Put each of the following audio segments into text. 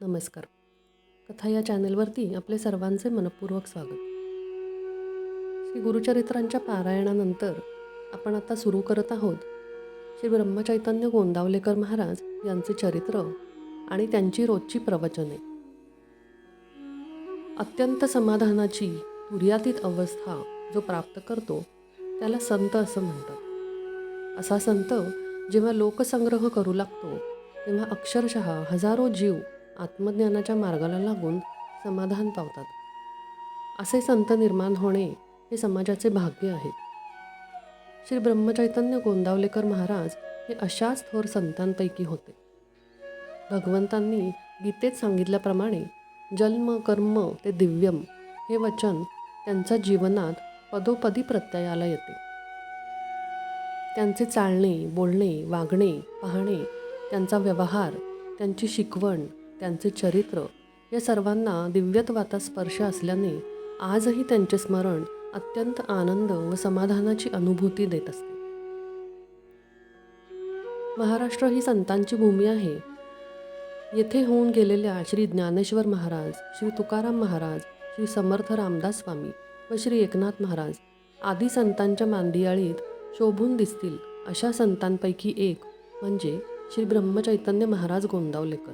नमस्कार. कथा या चॅनलवरती आपले सर्वांचे मनपूर्वक स्वागत. श्री गुरुचरित्रांच्या पारायणानंतर आपण आता सुरू करत आहोत श्री ब्रह्मचैतन्य गोंदावलेकर महाराज यांचे चरित्र आणि त्यांची रोजची प्रवचने. अत्यंत समाधानाची तुर्यातीत अवस्था जो प्राप्त करतो त्याला संत असं म्हणतात. असा संत जेव्हा लोकसंग्रह करू लागतो तेव्हा अक्षरशः हजारो जीव आत्मज्ञानाच्या मार्गाला लागून समाधान पावतात. असे संत निर्माण होणे हे समाजाचे भाग्य आहे. श्री ब्रह्मचैतन्य गोंदावलेकर महाराज हे अशाच थोर संतांपैकी होते. भगवंतांनी गीतेत सांगितल्याप्रमाणे जन्म कर्म ते दिव्यम हे वचन त्यांच्या जीवनात पदोपदी प्रत्ययाला येते. त्यांचे चालणे बोलणे वागणे पाहणे त्यांचा व्यवहार त्यांची शिकवण त्यांचे चरित्र या सर्वांना दिव्यत्वाचा स्पर्श असल्याने आजही त्यांचे स्मरण अत्यंत आनंद व समाधानाची अनुभूती देत असते. महाराष्ट्र ही संतांची भूमी आहे. येथे होऊन गेलेल्या श्री ज्ञानेश्वर महाराज श्री तुकाराम महाराज श्री समर्थ रामदास स्वामी व श्री एकनाथ महाराज आदी संतांच्या मांदियाळीत शोभून दिसतील अशा संतांपैकी एक म्हणजे श्री ब्रह्मचैतन्य महाराज गोंदावलेकर.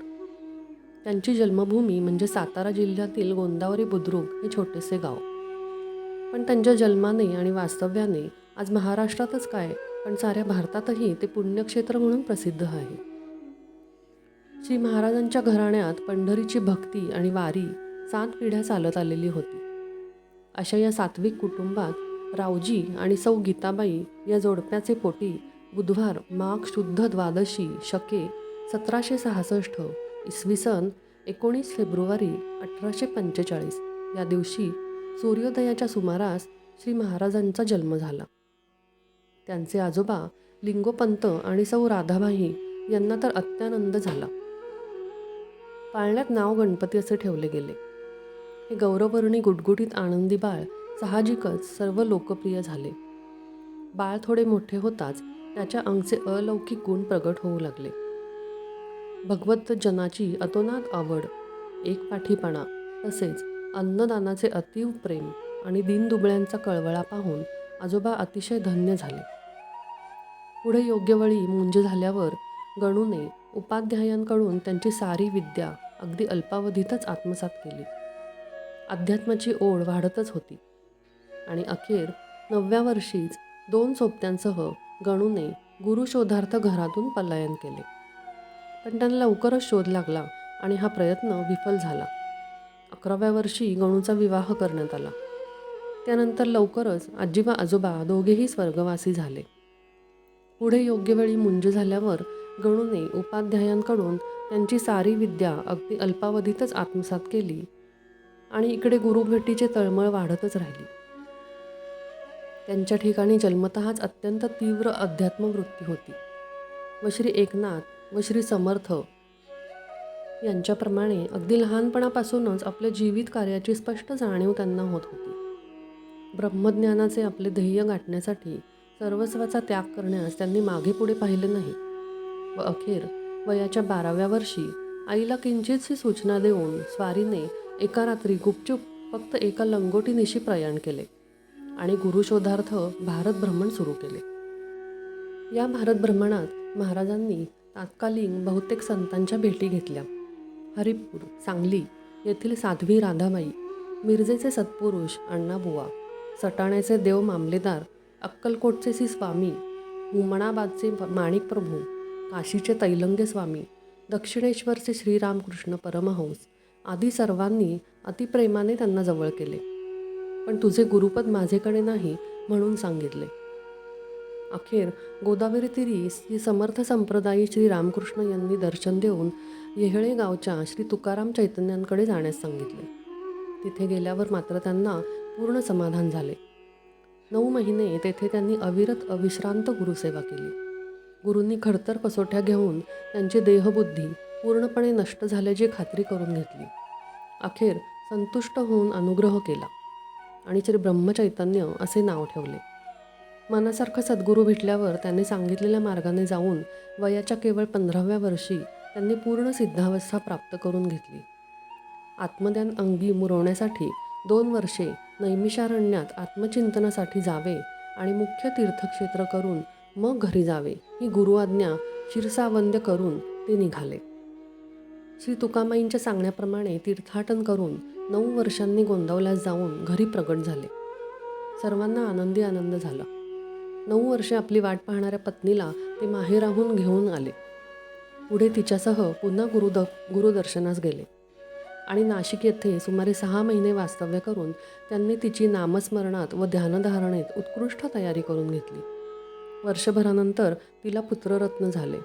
त्यांची जन्मभूमी म्हणजे सातारा जिल्ह्यातील गोंदावरी बुद्रुक हे छोटेसे गाव. पण त्यांच्या जन्माने आणि वास्तव्याने आज महाराष्ट्रातच काय पण साऱ्या भारतातही ते पुण्यक्षेत्र म्हणून प्रसिद्ध आहे. श्री महाराजांच्या घराण्यात पंढरीची भक्ती आणि वारी सात पिढ्या चालत आलेली होती. अशा या सात्विक कुटुंबात रावजी आणि सौ गीताबाई या जोडप्याचे पोटी बुधवार माघ शुद्ध द्वादशी शके सतराशे सहासष्ट इसवी सन एकोणीस फेब्रुवारी अठराशे पंचेचाळीस या दिवशी सूर्योदयाच्या सुमारास श्री महाराजांचा जन्म झाला. त्यांचे आजोबा लिंगोपंत आणि सौ राधाबाई यांना तर अत्यानंद झाला. पाळण्यात नाव गणपती असे ठेवले गेले. हे गौरवर्णी गुटगुटीत आनंदी बाळ साहजिकच सर्व लोकप्रिय झाले. बाळ थोडे मोठे होताच त्याच्या अंगचे अलौकिक गुण प्रगट होऊ लागले. भगवतजनाची अतोनात आवड एक पाठीपणा तसेच अन्नदानाचे अतीव प्रेम आणि दीनदुबळ्यांचा कळवळा पाहून आजोबा अतिशय धन्य झाले. पुढे योग्य वेळी मुंज झाल्यावर गणूने उपाध्यायांकडून त्यांची सारी विद्या अगदी अल्पावधीतच आत्मसात केली. अध्यात्माची ओढ वाढतच होती आणि अखेर नवव्या वर्षीच दोन सोबत्यांसह गणूने गुरुशोधार्थ घरातून पलायन केले. पण त्यांना लवकरच शोध लागला आणि हा प्रयत्न विफल झाला. अकराव्या वर्षी गणूचा विवाह करण्यात आला. त्यानंतर लवकरच आजी व आजोबा दोघेही स्वर्गवासी झाले. पुढे योग्य वेळी मुंज झाल्यावर गणूने उपाध्यायांकडून त्यांची सारी विद्या अगदी अल्पावधीतच आत्मसात केली आणि इकडे गुरुभेटीचे तळमळ वाढतच राहिली. त्यांच्या ठिकाणी जन्मतःच अत्यंत तीव्र अध्यात्मवृत्ती होती व श्री एकनाथ व श्री समर्थ यांच्याप्रमाणे अगदी लहानपणापासूनच आपल्या जीवित कार्याची स्पष्ट जाणीव त्यांना होत होती. ब्रह्मज्ञानाचे आपले ध्येय गाठण्यासाठी सर्वस्वाचा त्याग करण्यास त्यांनी मागे पुढे पाहिले नाही व अखेर वयाच्या बाराव्या वर्षी आईला किंचितशी सूचना देऊन स्वारीने एका रात्री गुपचूप फक्त एका लंगोटीनिशी प्रयाण केले आणि गुरुशोधार्थ भारत भ्रमण सुरू केले. या भारत भ्रमणात महाराजांनी तात्कालीन बहुतेक संतांच्या भेटी घेतल्या. हरिपूर सांगली येथील साध्वी राधाबाई मिरजेचे सत्पुरुष अण्णाबुवा सटाण्याचे देव मामलेदार अक्कलकोटचे श्री स्वामी हुमणाबादचे माणिकप्रभू काशीचे तैलंगे स्वामी दक्षिणेश्वरचे श्रीरामकृष्ण परमहंस आदी सर्वांनी अतिप्रेमाने त्यांना जवळ केले. पण तुझे गुरुपद माझेकडे नाही म्हणून सांगितले. अखेर गोदावरी तिरी श्री समर्थ संप्रदायी श्री रामकृष्ण यांनी दर्शन देऊन येहळे गावच्या श्री तुकाराम चैतन्यांकडे जाण्यास सांगितले. तिथे गेल्यावर मात्र त्यांना पूर्ण समाधान झाले. नऊ महिने तेथे त्यांनी अविरत अविश्रांत गुरुसेवा केली. गुरूंनी खडतर कसोट्या घेऊन त्यांची देहबुद्धी पूर्णपणे नष्ट झाल्याची खात्री करून घेतली. अखेर संतुष्ट होऊन अनुग्रह केला आणि श्री ब्रह्मचैतन्य असे नाव ठेवले. मनासारखा सद्गुरू भेटल्यावर त्यांनी सांगितलेल्या मार्गाने जाऊन वयाच्या केवळ पंधराव्या वर्षी त्यांनी पूर्ण सिद्धावस्था प्राप्त करून घेतली. आत्मज्ञान अंगी मुरवण्यासाठी दोन वर्षे नैमिषारण्यात आत्मचिंतनासाठी जावे आणि मुख्य तीर्थक्षेत्र करून मग घरी जावे ही गुरुआज्ञा शिरसावंद्य करून ते निघाले. श्री तुकामाईंच्या सांगण्याप्रमाणे तीर्थाटन करून नऊ वर्षांनी गोंदवल्यास जाऊन घरी प्रगट झाले. सर्वांना आनंदी आनंद झाला. नऊ वर्षे आपली वाट पाहणाऱ्या पत्नीला ते माहेराहून घेऊन आले. पुढे तिच्यासह पुन्हा गुरुद गुरुदर्शनास गेले. आणि नाशिक येथे सुमारे सहा महिने वास्तव्य करून त्यांनी तिची नामस्मरणात व ध्यानधारणेत उत्कृष्ट तयारी करून घेतली. वर्षभरानंतर तिला पुत्ररत्न झाले.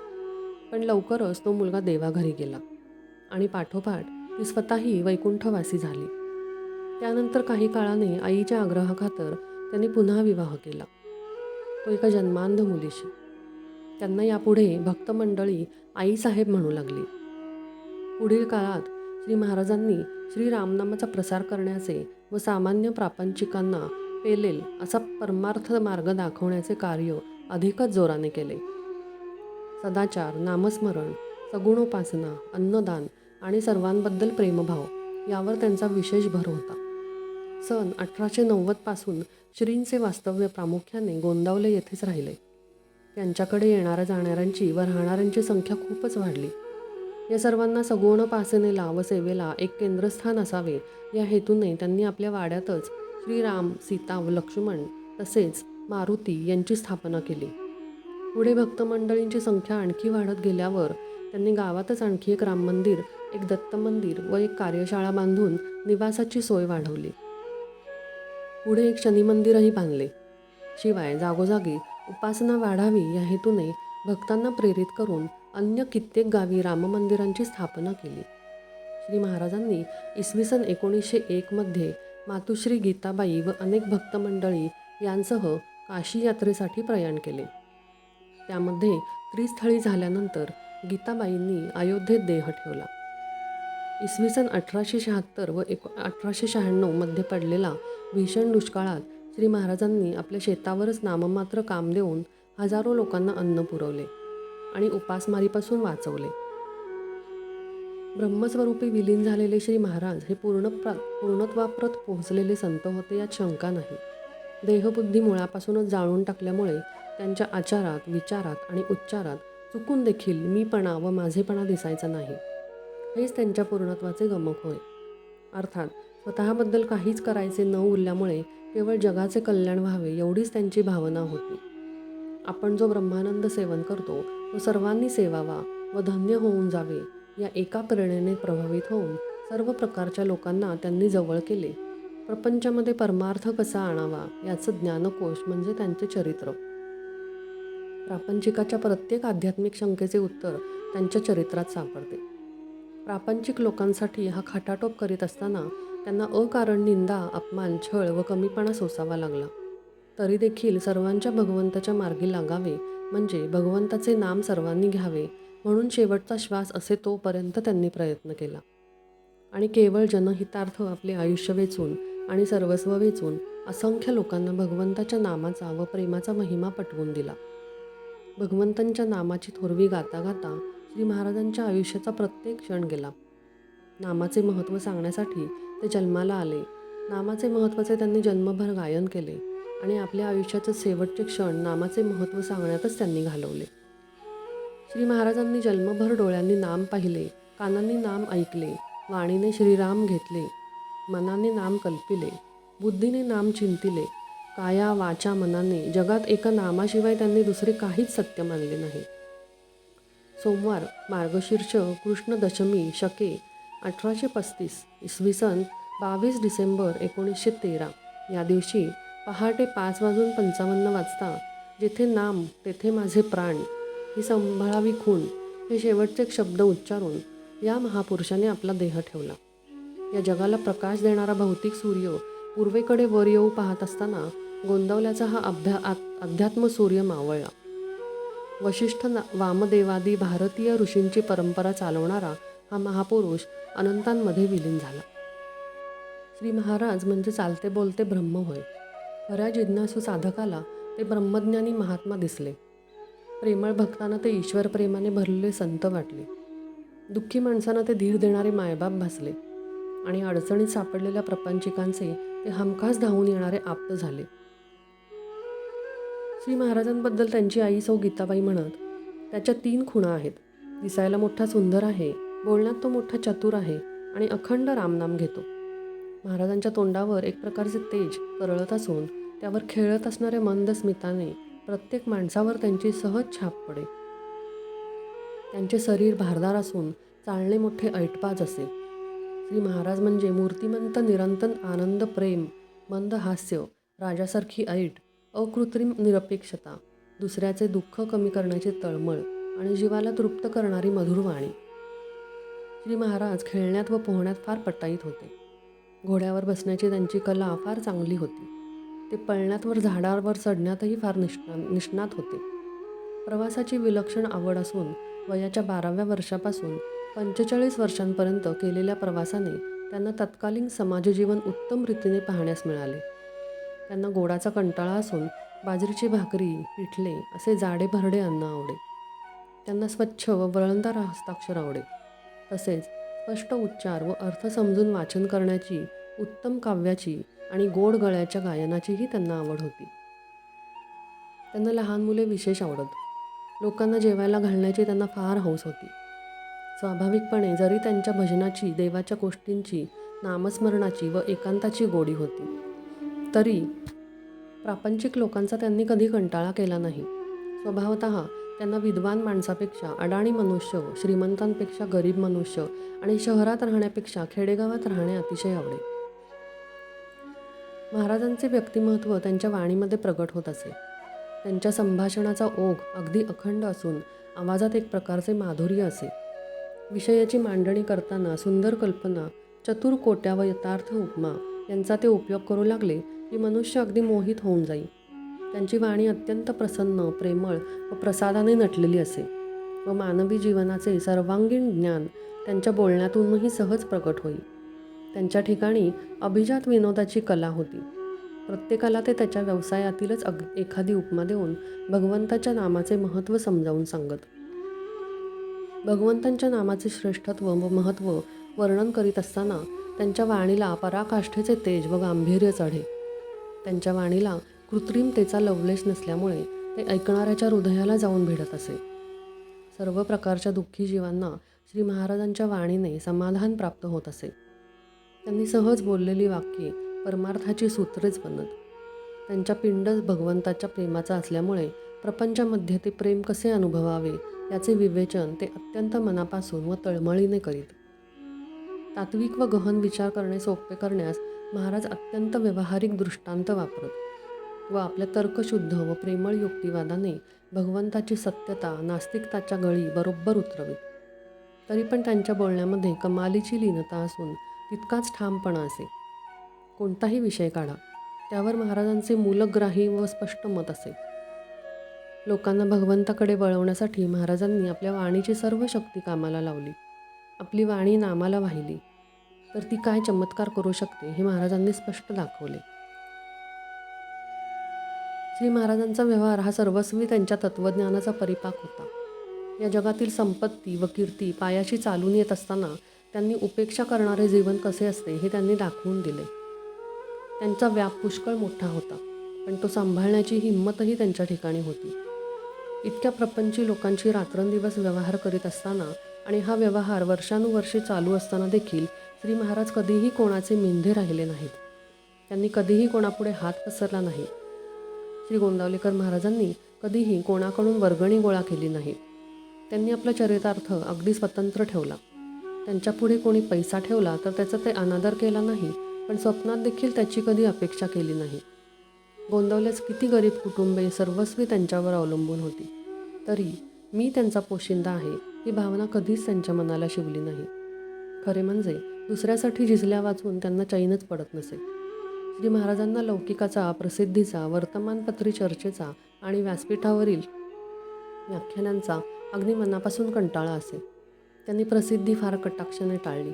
पण लवकरच तो मुलगा देवाघरी गेला. आणि पाठोपाठ ती स्वतःही वैकुंठवासी झाली. त्यानंतर काही काळाने आईच्या आग्रहाखातर त्यांनी पुन्हा विवाह केला. तो एका जन्मांध मुलीशी. त्यांना यापुढे भक्तमंडळी आईसाहेब म्हणू लागली. पुढील काळात श्री महाराजांनी श्री रामनामाचा प्रसार करण्याचे व सामान्य प्रापंचिकांना पेलेल असा परमार्थ मार्ग दाखवण्याचे कार्य अधिकच जोराने केले. सदाचार नामस्मरण सगुणोपासना अन्नदान आणि सर्वांबद्दल प्रेमभाव यावर त्यांचा विशेष भर होता. सन अठराशे नव्वदपासून श्रींचे वास्तव्य प्रामुख्याने गोंदावले येथेच राहिले. त्यांच्याकडे येणाऱ्या जाणाऱ्यांची व राहणाऱ्यांची संख्या खूपच वाढली. या सर्वांना सगुणोपासनेला व सेवेला एक केंद्रस्थान असावे या हेतूने त्यांनी आपल्या वाड्यातच श्रीराम सीता व लक्ष्मण तसेच मारुती यांची स्थापना केली. पुढे भक्तमंडळींची संख्या आणखी वाढत गेल्यावर त्यांनी गावातच आणखी एक राम मंदिर एक दत्त मंदिर व एक कार्यशाळा बांधून निवासाची सोय वाढवली. पुढे एक शनिमंदिरही बांधले. शिवाय जागोजागी उपासना वाढावी या हेतूने भक्तांना प्रेरित करून अन्य कित्येक गावी राममंदिरांची स्थापना केली. श्री महाराजांनी इसवी सन एकोणीसशे एकमध्ये मातुश्री गीताबाई व अनेक भक्तमंडळी यांसह काशी यात्रेसाठी प्रयाण केले. त्यामध्ये त्रिस्थळी झाल्यानंतर गीताबाईंनी अयोध्येत देह ठेवला. इसवी सन अठराशे शहात्तर व एक अठराशे शहाण्णवमध्ये पडलेला भीषण दुष्काळात श्री महाराजांनी आपल्या शेतावरच नाममात्र काम देऊन हजारो लोकांना अन्न पुरवले आणि उपासमारीपासून वाचवले. ब्रह्मस्वरूपी विलीन झालेले श्री महाराज हे पूर्ण प्रा पूर्णत्वाप्रत पोहोचलेले संत होते यात शंका नाही. देहबुद्धी मुळापासूनच जाळून टाकल्यामुळे त्यांच्या आचारात विचारात आणि उच्चारात चुकून देखील मीपणा व माझेपणा दिसायचा नाही. हेच त्यांच्या पूर्णत्वाचे गमक होय. अर्थात स्वतःबद्दल काहीच करायचे न उरल्यामुळे केवळ जगाचे कल्याण व्हावे एवढीच त्यांची भावना होती. आपण जो ब्रह्मानंद सेवन करतो तो सर्वांनी सेवावा व धन्य होऊन जावे या एका प्रेरणेने प्रभावित होऊन सर्व प्रकारच्या लोकांना त्यांनी जवळ केले. प्रपंचामध्ये परमार्थ कसा आणावा याचं ज्ञानकोश म्हणजे त्यांचे चरित्र. प्रापंचिकाच्या प्रत्येक आध्यात्मिक शंकेचे उत्तर त्यांच्या चरित्रात सापडते. प्रापंचिक लोकांसाठी हा खाटाटोप करीत असताना त्यांना अकारण निंदा अपमान छळ व कमीपणा सोसावा लागला. तरी देखील सर्वांच्या भगवंताच्या मार्गी लागावे म्हणजे भगवंताचे नाम सर्वांनी घ्यावे म्हणून शेवटचा श्वास असे तोपर्यंत त्यांनी प्रयत्न केला. आणि केवळ जनहितार्थ आपले आयुष्य वेचून आणि सर्वस्व वेचून असंख्य लोकांना भगवंताच्या नामाचा व प्रेमाचा महिमा पटवून दिला. भगवंतांच्या नामाची थोरवी गाता गाता श्री महाराजांच्या आयुष्याचा प्रत्येक क्षण गेला. नामाचे महत्त्व सांगण्यासाठी ते जन्माला आले. नामाचे महत्त्वाचे त्यांनी जन्मभर गायन केले आणि आपल्या आयुष्याचे शेवटचे क्षण नामाचे महत्त्व सांगण्यातच त्यांनी घालवले. श्री महाराजांनी जन्मभर डोळ्यांनी नाम पाहिले कानांनी नाम ऐकले वाणीने श्रीराम घेतले मनाने नाम कल्पिले बुद्धीने नाम चिंतिले काया वाचा मनाने जगात एका नामाशिवाय त्यांनी दुसरे काहीच सत्य मानले नाही. सोमवार मार्गशीर्ष कृष्णदशमी शके अठराशे पस्तीस इसवी सन बावीस डिसेंबर एकोणीसशे तेरा. या दिवशी पहाटे पाच वाजून पंचावन्न वाजता जेथे नाम तेथे माझे प्राण ही संभाळावी खूण हे शेवटचे शब्द उच्चारून या महापुरुषाने आपला देह ठेवला. या जगाला प्रकाश देणारा भौतिक सूर्य पूर्वेकडे वर येऊ पाहत असताना गोंदवल्याचा हा अभ्या आत- अध्यात्म सूर्य मावळला. वशिष्ठ ना वामदेवादी भारतीय ऋषींची परंपरा चालवणारा हा महापुरुष अनंतांमध्ये विलीन झाला. श्री महाराज म्हणजे चालते बोलते ब्रह्म होय. खऱ्या जिज्ञासू साधकाला ते ब्रह्मज्ञानी महात्मा दिसले. प्रेमळ भक्तांना ते ईश्वर प्रेमाने भरलेले संत वाटले. दुःखी माणसांना ते धीर देणारे मायबाप भासले आणि अडचणीत सापडलेल्या प्रपंचिकांचे ते हमखास धावून येणारे आप्त झाले. श्री महाराजांबद्दल त्यांची आई सौ गीताबाई म्हणत त्याच्या तीन खुणा आहेत. दिसायला मोठा सुंदर आहे बोलण्यात तो मोठा चतुर आहे आणि अखंड रामनाम घेतो. महाराजांच्या तोंडावर एक प्रकारचे तेज तरळत असून त्यावर खेळत असणाऱ्या मंद स्मिताने प्रत्येक माणसावर त्यांची सहज छाप पडे. त्यांचे शरीर भारदार असून चालणे मोठे ऐटपाज असे. श्री महाराज म्हणजे मूर्तिमंत निरंतर आनंद प्रेम मंद हास्य राजासारखी ऐट अकृत्रिम निरपेक्षता दुसऱ्याचे दुःख कमी करण्याची तळमळ आणि जीवाला तृप्त करणारी मधुर वाणी. श्री महाराज खेळण्यात व पोहण्यात फार पटाईत होते. घोड्यावर बसण्याची त्यांची कला फार चांगली होती. ते पळण्यातवर झाडावर चढण्यातही फार निष्णा निष्णात होते. प्रवासाची विलक्षण आवड असून वयाच्या बाराव्या वर्षापासून पंचेचाळीस वर्षांपर्यंत केलेल्या प्रवासाने त्यांना तत्कालीन समाजजीवन उत्तम रीतीने पाहण्यास मिळाले. त्यांना गोडाचा कंटाळा असून बाजरीची भाकरी पिठले असे जाडे भरडे अन्न आवडे. त्यांना स्वच्छ व वळणदार हस्ताक्षर आवडे. तसेच स्पष्ट उच्चार व अर्थ समजून वाचन करण्याची उत्तम काव्याची आणि गोड गळ्याच्या गायनाचीही त्यांना आवड होती. त्यांना लहान मुले विशेष आवडत. लोकांना जेवायला घालण्याची त्यांना फार हौस होती. स्वाभाविकपणे जरी त्यांच्या भजनाची देवाच्या गोष्टींची नामस्मरणाची व एकांताची गोडी होती. तरी प्रापंचिक लोकांचा त्यांनी कधी कंटाळा केला नाही. स्वभावत त्यांना विद्वान माणसापेक्षा अडाणी मनुष्य श्रीमंतांपेक्षा गरीब मनुष्य आणि शहरात राहण्यापेक्षा खेडेगावात राहणे अतिशय आवडे. महाराजांचे व्यक्तिमत्व त्यांच्या वाणीमध्ये प्रगट होत असे. त्यांच्या संभाषणाचा ओघ अगदी अखंड असून आवाजात एक प्रकारचे माधुर्य असे. विषयाची मांडणी करताना सुंदर कल्पना चतुर कोट्या व यथार्थ उपमा यांचा ते उपयोग करू लागले की मनुष्य अगदी मोहित होऊन जाई त्यांची वाणी अत्यंत प्रसन्न प्रेमळ व प्रसादाने नटलेली असे. व मानवी जीवनाचे सर्वांगीण ज्ञान त्यांच्या बोलण्यातूनही सहज प्रकट होई त्यांच्या ठिकाणी अभिजात विनोदाची कला होती. प्रत्येकाला ते त्याच्या व्यवसायातीलच अग एखादी उपमा देऊन भगवंताच्या नामाचे महत्त्व समजावून सांगत. भगवंतांच्या नामाचे श्रेष्ठत्व व महत्त्व वर्णन करीत असताना त्यांच्या वाणीला पराकाष्ठेचे तेज व गांभीर्य चढे. त्यांच्या वाणीला कृत्रिमतेचा लवलेश नसल्यामुळे ते ऐकणाऱ्याच्या हृदयाला जाऊन भिडत असे. सर्व प्रकारच्या दुःखी जीवांना श्री महाराजांच्या वाणीने समाधान प्राप्त होत असे. त्यांनी सहज बोललेली वाक्ये परमार्थाची सूत्रेच बनत. त्यांच्या पिंडच भगवंताच्या प्रेमाचा असल्यामुळे प्रपंचामध्ये ते प्रेम कसे अनुभवावे याचे विवेचन ते अत्यंत मनापासून व तळमळीने करीत. तात्विक व गहन विचार करणे सोपे करण्यास महाराज अत्यंत व्यावहारिक दृष्टांत वापरत. व आपल्या तर्कशुद्ध व प्रेमळ युक्तिवादाने भगवंताची सत्यता नास्तिकताच्या गळी बरोबर उतरवीत. तरी पण त्यांच्या बोलण्यामध्ये कमालीची लीनता असून तितकाच ठामपणा असे. कोणताही विषय काढा त्यावर महाराजांचे मूलग्राही व स्पष्ट मत असे. लोकांना भगवंताकडे वळवण्यासाठी महाराजांनी आपल्या वाणीची सर्व शक्ती कामाला लावली. आपली वाणी नामाला वाहिली. तर ती काय चमत्कार करू शकते हे महाराजांनी स्पष्ट दाखवले. श्री महाराजांचा व्यवहार हा सर्वस्वी त्यांच्या तत्त्वज्ञानाचा परिपाक होता. या जगातील संपत्ती व कीर्ती पायाशी चालून येत असताना त्यांनी उपेक्षा करणारे जीवन कसे असते हे त्यांनी दाखवून दिले. त्यांचा व्याप पुष्कळ मोठा होता पण तो सांभाळण्याची हिंमतही त्यांच्या ठिकाणी होती. इतक्या प्रपंची लोकांशी रात्रंदिवस व्यवहार करीत असताना आणि हा व्यवहार वर्षानुवर्षे चालू असताना देखील श्री महाराज कधीही कोणाचे मेंधे राहिले नाहीत. त्यांनी कधीही कोणापुढे हात पसरला नाही. श्री गोंदावलेकर महाराजांनी कधीही कोणाकडून वर्गणी गोळा केली नाही. त्यांनी आपला चरितार्थ अगदी स्वतंत्र ठेवला. त्यांच्यापुढे कोणी पैसा ठेवला तर त्याचा ते अनादर केला नाही पण स्वप्नात देखील त्याची कधी अपेक्षा केली नाही. गोंदवल्यास किती गरीब कुटुंबे सर्वस्वी त्यांच्यावर अवलंबून होती. तरी मी त्यांचा पोशिंदा आहे. ही भावना कधीच त्यांच्या मनाला शिवली नाही. खरे म्हणजे दुसऱ्यासाठी झिजल्या वाचून त्यांना चैनच पडत नसे. श्री महाराजांना लौकिकाचा प्रसिद्धीचा वर्तमानपत्री चर्चेचा आणि व्यासपीठावरील व्याख्यानांचा अगदी मनापासून कंटाळा असे. त्यांनी प्रसिद्धी फार कटाक्षाने टाळली.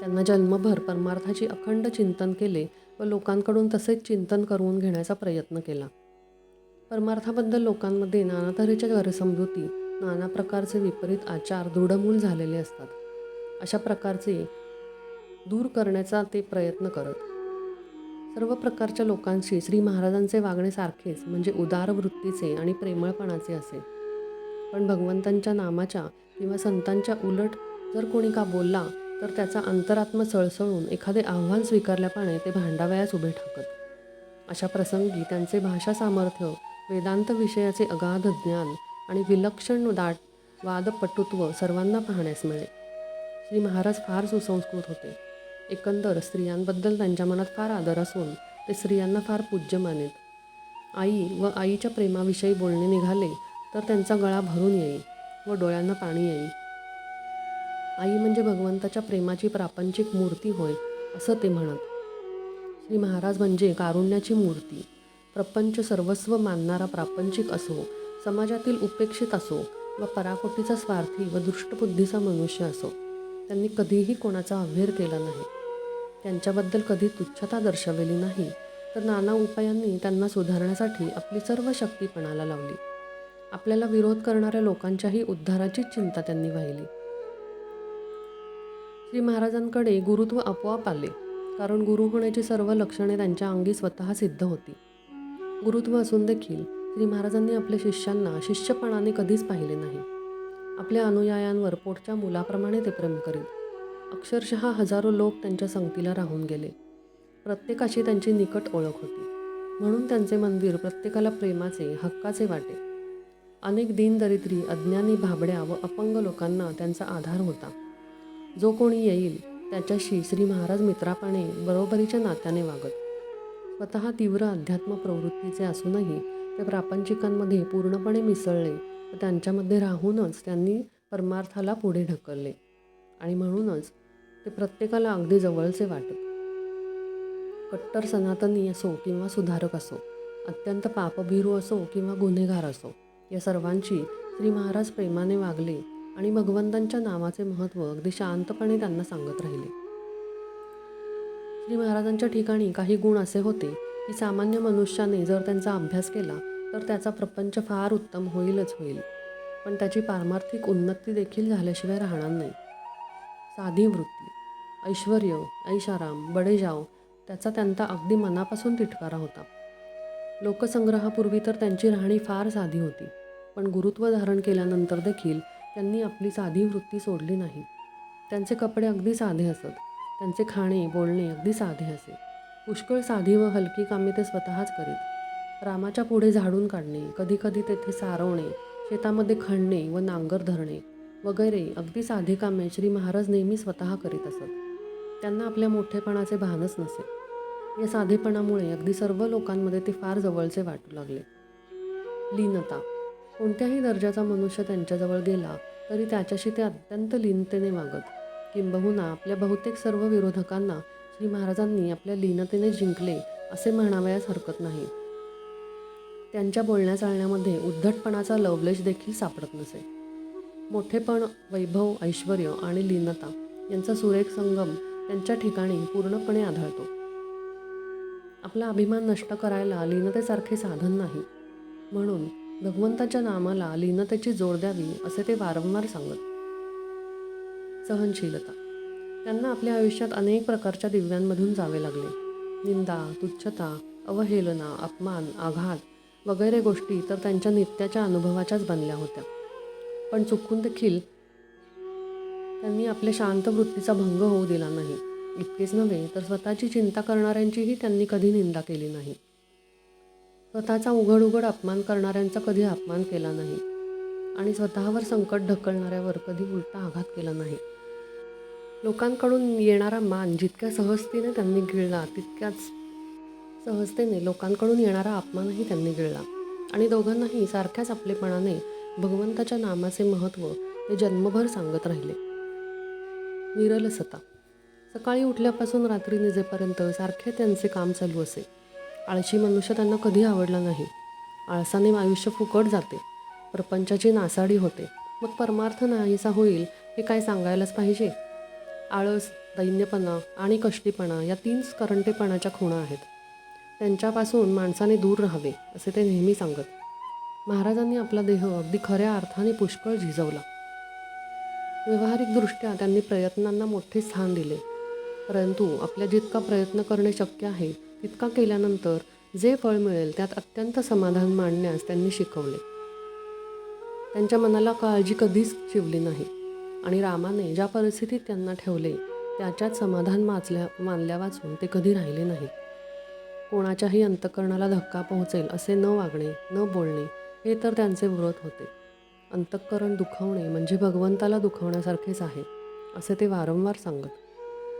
त्यांना जन्मभर परमार्थाची अखंड चिंतन केले व लोकांकडून तसेच चिंतन करून घेण्याचा प्रयत्न केला. परमार्थाबद्दल लोकांमध्ये नाना तऱ्हेच्या गैरसमजुती नाना प्रकारचे विपरीत आचार दृढमूल झालेले असतात. अशा प्रकारचे दूर करण्याचा ते प्रयत्न करत. सर्व प्रकारच्या लोकांशी श्री महाराजांचे वागणे सारखेच म्हणजे उदार वृत्तीचे आणि प्रेमळपणाचे असे. पण भगवंतांच्या नामाच्या किंवा संतांच्या उलट जर कोणी का बोलला तर त्याचा अंतरात्म सळसळून एखादे आव्हान स्वीकारल्यापणे ते भांडावयास उभे ठाकत. अशा प्रसंगी त्यांचे भाषा सामर्थ्य वेदांत विषयाचे अगाध ज्ञान आणि विलक्षण दाट वादपटुत्व सर्वांना पाहण्यास मिळेल. श्री महाराज फार सुसंस्कृत होते. एकंदर स्त्रियांबद्दल त्यांच्या मनात फार आदर असून ते स्त्रियांना फार पूज्य मानेत आई व आईच्या प्रेमाविषयी बोलणे निघाले तर त्यांचा गळा भरून येई व डोळ्यांना पाणी येई आई म्हणजे भगवंताच्या प्रेमाची प्रापंचिक मूर्ती होय असं ते म्हणत. श्री महाराज म्हणजे कारुण्याची मूर्ती. प्रपंच सर्वस्व मानणारा प्रापंचिक असो समाजातील उपेक्षित असो व पराकोटीचा स्वार्थी व दृष्टबुद्धीचा मनुष्य असो त्यांनी कधीही कोणाचा अभेर केला नाही. त्यांच्याबद्दल कधी तुच्छता दर्शवली नाही तर नाना उपायांनी त्यांना सुधारण्यासाठी आपली सर्व शक्तीपणाला लावली. आपल्याला विरोध करणाऱ्या लोकांच्याही उद्धाराचीच चिंता त्यांनी वाहिली. श्री महाराजांकडे गुरुत्व आपोआप आले कारण गुरु होण्याची सर्व लक्षणे त्यांच्या अंगी स्वतः सिद्ध होती. गुरुत्व असून देखील श्री महाराजांनी आपल्या शिष्यांना शिष्यपणाने कधीच पाहिले नाही. आपल्या अनुयायांवर पोटच्या मुलाप्रमाणे ते प्रेम करीत अक्षरशः हजारो लोक त्यांच्या संगतीला राहून गेले. प्रत्येकाशी त्यांची निकट ओळख होती. म्हणून त्यांचे मंदिर प्रत्येकाला प्रेमाचे हक्काचे वाटे. अनेक दीनदरिद्री अज्ञानी भाबड्या व अपंग लोकांना त्यांचा आधार होता. जो कोणी येईल त्याच्याशी श्री महाराज मित्रापणे बरोबरीच्या नात्याने वागत. स्वतः तीव्र अध्यात्म प्रवृत्तीचे असूनही ते प्रापंचिकांमध्ये पूर्णपणे मिसळले व त्यांच्यामध्ये राहूनच त्यांनी परमार्थाला पुढे ढकलले. आणि म्हणूनच ते प्रत्येकाला अगदी जवळचे वाटत कट्टर सनातनी असो किंवा सुधारक असो अत्यंत पापभीरू असो किंवा गुन्हेगार असो या सर्वांची श्री महाराज प्रेमाने वागले आणि भगवंतांच्या नावाचे महत्त्व अगदी शांतपणे त्यांना सांगत राहिले. श्री महाराजांच्या ठिकाणी काही गुण असे होते की सामान्य मनुष्याने जर त्यांचा अभ्यास केला तर त्याचा प्रपंच फार उत्तम होईलच होईल. पण त्याची पारमार्थिक उन्नती देखील झाल्याशिवाय राहणार नाही. साधी वृत्ती ऐश्वर ऐशाराम बडेजाव त्याचा त्यांचा अगदी मनापासून तिटकारा होता. लोकसंग्रहापूर्वी तर त्यांची राहणी फार साधी होती पण गुरुत्व धारण केल्यानंतर देखील त्यांनी आपली साधी वृत्ती सोडली नाही. त्यांचे कपडे अगदी साधे असत त्यांचे खाणे बोलणे अगदी साधे असे. पुष्कळ साधी व हलकी कामे ते स्वतःच करीत. रामाच्या पुढे झाडून काढणे कधीकधी तेथे सारवणे शेतामध्ये खणणे व नांगर धरणे वगैरे अगदी साधी कामे श्री महाराज नेहमी स्वतः करीत असत. त्यांना आपल्या मोठेपणाचे भानच नसे. या साधेपणामुळे अगदी सर्व लोकांमध्ये ते फार जवळचे वाटू लागले. लीनता. कोणत्याही दर्जाचा मनुष्य त्यांच्याजवळ गेला तरी त्याच्याशी ते अत्यंत लीनतेने वागत. किंबहुना आपल्या बहुतेक सर्व विरोधकांना श्री महाराजांनी आपल्या लीनतेने जिंकले असे म्हणावयास हरकत नाही. त्यांच्या बोलण्या चालण्यामध्ये उद्धटपणाचा लवलेश देखील सापडत नसे. मोठेपण वैभव ऐश्वर आणि लीनता यांचा सुरेख संगम त्यांच्या ठिकाणी पूर्णपणे आढळतो. आपला अभिमान नष्ट करायला लीनतेसारखे साधन नाही. म्हणून भगवंताच्या नामाला लीनतेची जोड द्यावी असे ते वारंवार सांगत. सहनशीलता. त्यांना आपल्या आयुष्यात अनेक प्रकारच्या दिव्यांमधून जावे लागले. निंदा तुच्छता अवहेलना अपमान आघात वगैरे गोष्टी तर त्यांच्या नित्याच्या अनुभवाच्याच बनल्या होत्या. पण चुकून देखील त्यांनी आपल्या शांत वृत्तीचा भंग होऊ दिला नाही. इतकेच नव्हे तर स्वतःची चिंता करणाऱ्यांचीही त्यांनी कधी निंदा केली नाही. स्वतःचा उघड उघड अपमान करणाऱ्यांचा कधी अपमान केला नाही. आणि स्वतःवर संकट ढकलणाऱ्यावर कधी उलटा आघात केला नाही. लोकांकडून येणारा मान जितक्या सहजतेने त्यांनी गिळला तितक्याच सहजतेने लोकांकडून येणारा अपमानही त्यांनी गिळला. आणि दोघांनाही सारख्याच आपलेपणाने भगवंताच्या नामाचे महत्त्व ते जन्मभर सांगत राहिले. निरलसता सकाळी उठल्यापासून रात्री निजेपर्यंत सारखे त्यांचे काम चालू असे. आळशी मनुष्य त्यांना कधी आवडला नाही. आळसाने आयुष्य फुकट जाते. प्रपंचाची नासाडी होते. मग परमार्थ नाहीसा होईल हे काय सांगायलाच पाहिजे? आळस दैन्यपणा आणि कष्टीपणा या तीन करंटेपणाच्या खुणा आहेत. त्यांच्यापासून माणसाने दूर राहावे असे ते नेहमी सांगत. महाराजांनी आपला देह अगदी खऱ्या अर्थाने पुष्कळ झिजवला. व्यावहारिकदृष्ट्या त्यांनी प्रयत्नांना मोठे स्थान दिले. परंतु आपल्या जितका प्रयत्न करणे शक्य आहे तितका केल्यानंतर जे फळ मिळेल त्यात अत्यंत समाधान मांडण्यास त्यांनी शिकवले. त्यांच्या मनाला काळजी कधीच शिवली नाही. आणि रामाने ज्या परिस्थितीत त्यांना ठेवले त्याच्यात समाधान माचल्या मानल्या वाचून ते कधी राहिले नाही. कोणाच्याही अंतकरणाला धक्का पोहोचेल असे न वागणे न बोलणे हे तर त्यांचे व्रत होते. अंतःकरण दुखावणे म्हणजे भगवंताला दुखावण्यासारखेच आहे असे ते वारंवार सांगत.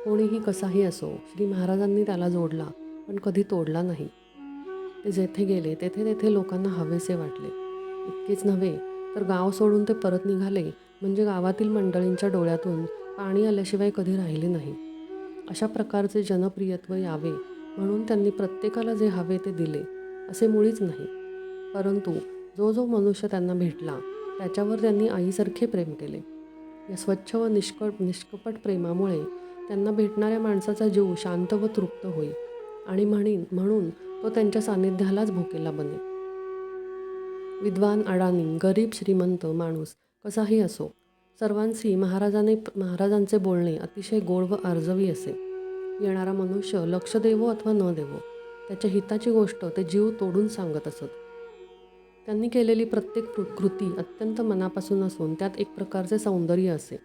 कोणीही कसाही असो श्री महाराजांनी त्याला जोडला पण कधी तोडला नाही. ते जेथे गेले तेथे तेथे लोकांना हवेसे वाटले. इतकेच नव्हे तर गाव सोडून ते परत निघाले म्हणजे गावातील मंडळींच्या डोळ्यातून पाणी आल्याशिवाय कधी राहिले नाही. अशा प्रकारचे जनप्रियत्व यावे म्हणून त्यांनी प्रत्येकाला जे हवे ते दिले असे मुळीच नाही. परंतु जो जो मनुष्य त्यांना भेटला त्याच्यावर त्यांनी आईसारखे प्रेम केले. या स्वच्छ व निष्कट निष्कपट प्रेमामुळे त्यांना भेटणाऱ्या माणसाचा जीव शांत व तृप्त होई आणि म्हणीन म्हणून तो त्यांच्या सान्निध्यालाच भोकेला बने विद्वान अडाणी गरीब श्रीमंत माणूस कसाही असो सर्वांशी महाराजाने महाराजांचे बोलणे अतिशय गोड व अर्जवी असे. येणारा मनुष्य लक्ष देवो अथवा न देवो त्याच्या हिताची गोष्ट ते जीव तोडून सांगत असत. त्यांनी केलेली प्रत्येक कृ- कृती अत्यंत मनापासून असून त्यात एक प्रकारचे सौंदर्य असे.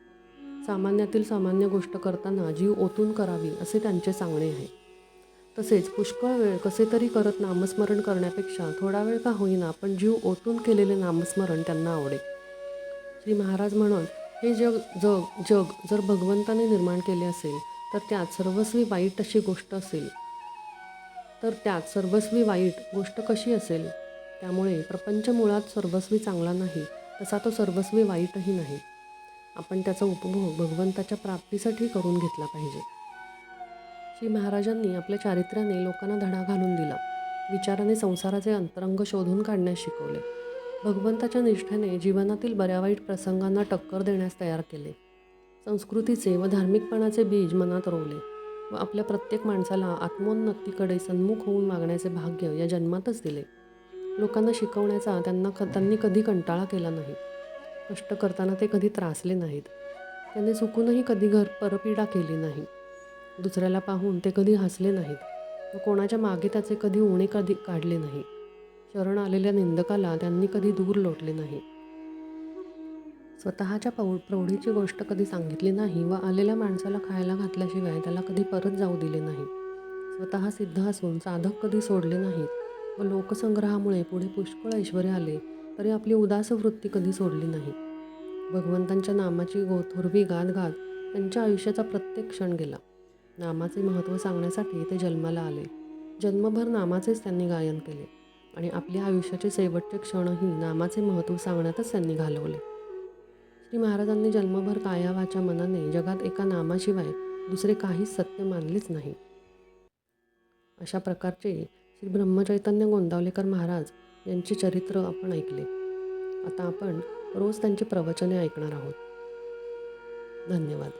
सामान्यातील सामान्य गोष्ट करताना जीव ओतून करावी असे त्यांचे सांगणे आहे. तसेच पुष्कळ वेळ कसे तरी करत नामस्मरण करण्यापेक्षा थोडा वेळ का होईना पण जीव ओतून केलेले नामस्मरण त्यांना आवडे. श्री महाराज म्हणत हे जग जग जग जर भगवंताने निर्माण केले असेल तर त्यात सर्वस्वी वाईट अशी गोष्ट असेल. तर त्यात सर्वस्वी वाईट गोष्ट कशी असेल? त्यामुळे प्रपंच मुळात सर्वस्वी चांगला नाही तसा तो सर्वस्वी वाईटही नाही. आपण त्याचा उपभोग भगवंताच्या प्राप्तीसाठी करून घेतला पाहिजे. श्री महाराजांनी आपल्या चारित्र्याने लोकांना धडा घालून दिला. विचाराने संसाराचे अंतरंग शोधून काढण्यास शिकवले. भगवंताच्या निष्ठेने जीवनातील बऱ्या वाईट प्रसंगांना टक्कर देण्यास तयार केले. संस्कृतीचे व धार्मिकपणाचे बीज मनात रोवले व आपल्या प्रत्येक माणसाला आत्मोन्नतीकडे सन्मुख होऊन मागण्याचे भाग्य या जन्मातच दिले. लोकांना शिकवण्याचा त्यांना क त्यांनी कधी कंटाळा केला नाही. कष्ट करताना ते कधी त्रासले नाहीत. त्यांनी चुकूनही कधी घर परपीडा केली नाही. दुसऱ्याला पाहून ते कधी हसले नाहीत. व कोणाच्या मागे त्याचे कधी उणे कधी काढले नाही. शरण आलेल्या निंदकाला त्यांनी कधी दूर लोटले नाही. स्वतःच्या पौ प्रौढीची गोष्ट कधी सांगितली नाही व आलेल्या माणसाला खायला घातल्याशिवाय त्याला कधी परत जाऊ दिले नाही. स्वतः सिद्ध असून साधक कधी सोडले नाहीत व लोकसंग्रहामुळे पुढे पुष्कळ ऐश्वर आले तरी आपली उदास वृत्ती कधी सोडली नाही. भगवंतांच्या नामाची गोथुरवी गात गात त्यांच्या आयुष्याचा प्रत्येक क्षण गेला. नामाचे महत्त्व सांगण्यासाठी ते जन्माला आले. जन्मभर नामाचेच त्यांनी गायन केले आणि आपल्या आयुष्याचे शेवटचे क्षणही नामाचे महत्त्व सांगण्यातच त्यांनी घालवले. श्री महाराजांनी जन्मभर कायावाच्या मनाने जगात एका नामाशिवाय दुसरे काहीच सत्य मानलेच नाही. अशा प्रकारचे श्री ब्रह्मचैतन्य गोंदावलेकर महाराज यांचे चरित्र आपण ऐकले. आता आपण रोज त्यांची प्रवचने ऐकणार आहोत. धन्यवाद.